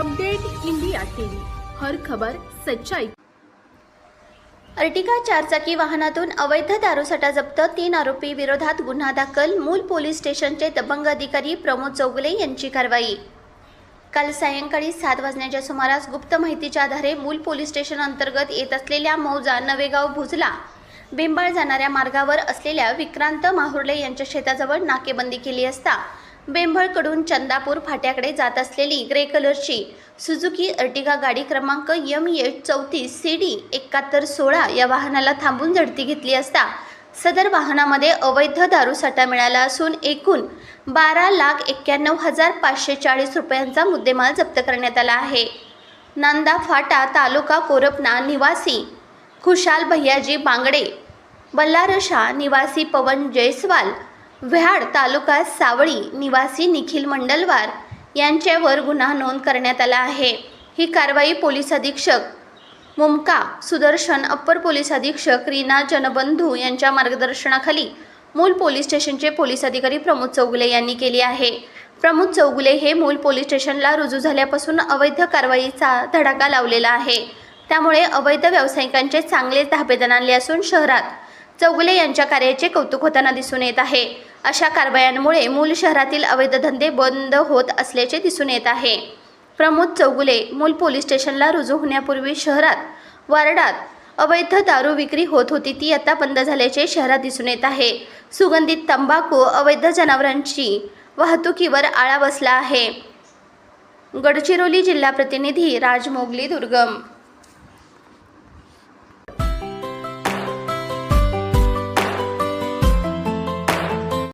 Update India TV. हर खबर सच्चाई. Ertiga चारचाकी वाहनातून अवैध दारूसाठा जप्त तीन आरोपी विरोधात गुन्हा दाखल. मूल पोलीस स्टेशनचे दबंग अधिकारी प्रमोद चौगुले यांची कारवाई. काल सायंकाळी सात वाजण्याच्या सुमारास गुप्त माहितीच्या आधारे मूल पोलीस स्टेशन अंतर्गत येत असलेल्या मौजा नवेगाव भुजला बिंबाळ जाणाऱ्या मार्गावर असलेल्या विक्रांत माहुर्ले यांच्या शेताजवळ नाकेबंदी केली असता बेंभळकडून चंदापूर फाट्याकडे जात असलेली ग्रे कलरची सुझुकी अर्टिगा गाडी क्रमांक यम एच चौतीस सी डी एकाहत्तर सोळा या वाहनाला थांबून झडती घेतली असता सदर वाहनामध्ये अवैध दारूसाठा मिळाला असून एकूण बारा लाख एक्क्याण्णव हजार पाचशे चाळीस रुपयांचा मुद्देमाल जप्त करण्यात आला आहे. नांदा फाटा तालुका कोरपना निवासी खुशाल भैयाजी बांगडे बल्लारशा निवासी पवन जयस्वाल व्याड तालुका सावळी निवासी निखिल मंडलवार यांच्यावर गुन्हा नोंद करण्यात आला आहे. ही कारवाई पोलीस अधीक्षक मुमका सुदर्शन अप्पर पोलीस अधीक्षक रीना जनबंधू यांच्या मार्गदर्शनाखाली मूल पोलीस स्टेशनचे पोलीस अधिकारी प्रमोद चौगुले यांनी केली आहे. प्रमोद चौगुले हे मूल पोलीस स्टेशनला रुजू झाल्यापासून अवैध कारवाईचा धडाका लावलेला आहे. त्यामुळे अवैध व्यावसायिकांचे चांगले धाबेदान आणले असून शहरात चौगुले यांच्या कार्याचे कौतुक होताना दिसून येत आहे. अशा कारवायांमुळे मूल शहरातील अवैध धंदे बंद होत असल्याचे दिसून येत आहे. प्रमोद चौगुले मूल पोलीस स्टेशनला रुजू होण्यापूर्वी शहरात वार्डात अवैध दारू विक्री होत होती ती आता बंद झाल्याचे शहरात दिसून येत आहे. सुगंधित तंबाखू अवैध जनावरांची वाहतुकीवर आळा बसला आहे. गडचिरोली जिल्हा प्रतिनिधी राजमोगली दुर्गम